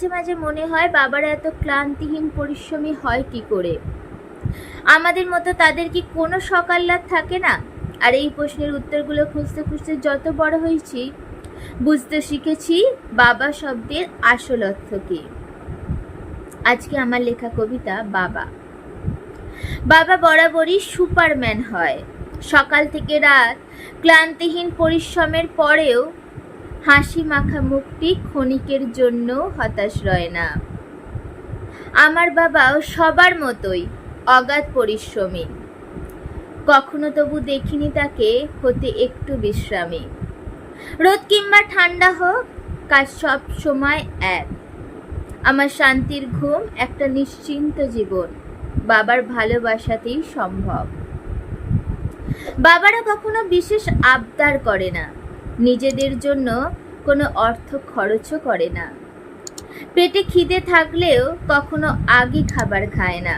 মাঝে মাঝে মনে হয় বাবারা এত ক্লান্তিহীন, পরিশ্রমী হয় কি করে? আমাদের মতো তাদের কি কোনো সকাল্লাদ থাকে না? আর এই প্রশ্নের উত্তরগুলো খুঁজতে খুঁজতে যত বড় হয়েছি, বুঝতে শিখেছি বাবা শব্দের আসল অর্থ কী। আজকে আমার লেখা কবিতা বাবা। বাবা বরাবরই সুপারম্যান হয়। সকাল থেকে রাত ক্লান্তিহীন পরিশ্রমের পরেও হাসি মাখা মুখটি ক্ষণিকের জন্য হতাশ রয় না। আমার বাবাও সবার মতোই অগাধ পরিশ্রমী। কখনো তবু দেখিনি তাকে হতে একটু বিশ্রামী। রোদ কিংবা ঠান্ডা হোক, কাজ সব সময় এক। আমার শান্তির ঘুম একটা নিশ্চিন্ত জীবন, বাবার ভালোবাসাতেই সম্ভব। বাবারা কখনো বিশেষ আবদার করে না। নিজেদের জন্য কোনো অর্থ খরচও করে না। পেটে খিদে থাকলেও কখনো আগে খাবার খায় না।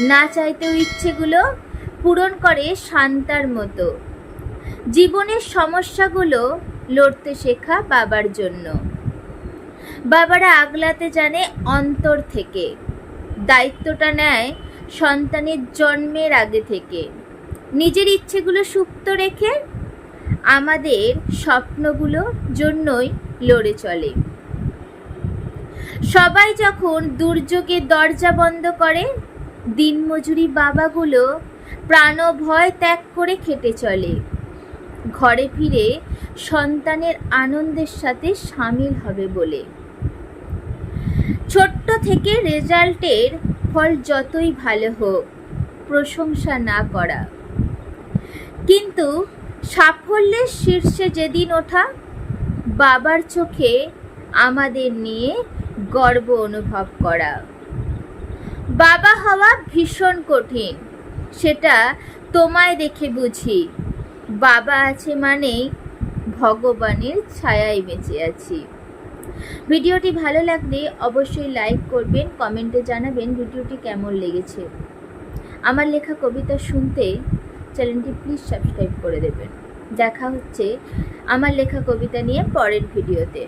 না চাইতেও ইচ্ছেগুলো পূরণ করে শান্তার মতো। জীবনের সমস্যাগুলো লড়তে শেখা বাবার জন্য। বাবারা আগলাতে জানে অন্তর থেকে। দায়িত্বটা নেয় সন্তানের জন্মের আগে থেকে। নিজের ইচ্ছেগুলো সুপ্ত রেখে আমাদের স্বপ্নগুলো জন্যই লড়ে চলে। সবাই যখন দুর্যোগে দরজা বন্ধ করে, দিনমজুরি বাবাগুলো প্রাণ ভয় ত্যাগ করে খেটে চলে। ঘরে ফিরে সন্তানের আনন্দের সাথে সামিল হবে বলে। ছোট্ট থেকে রেজাল্টের ফল যতই ভালো হোক, প্রশংসা না করা। কিন্তু সাফল্যের শীর্ষে যেদিন ওঠা, বাবার চোখে আমাদের নিয়ে গর্ব অনুভব করা। বাবা হওয়া ভীষণ কঠিন, সেটা তোমায় দেখে বুঝি। বাবা আছে মানেই ভগবানের ছায়ায় বেঁচে আছি। ভিডিওটি ভালো লাগলে অবশ্যই লাইক করবেন, কমেন্টে জানাবেন ভিডিওটি কেমন লেগেছে। আমার লেখা কবিতা শুনতে চ্যানেলটি প্লিজ সাবস্ক্রাইব করে দেবেন। দেখা হচ্ছে আমার লেখা কবিতা নিয়ে পরের ভিডিওতে।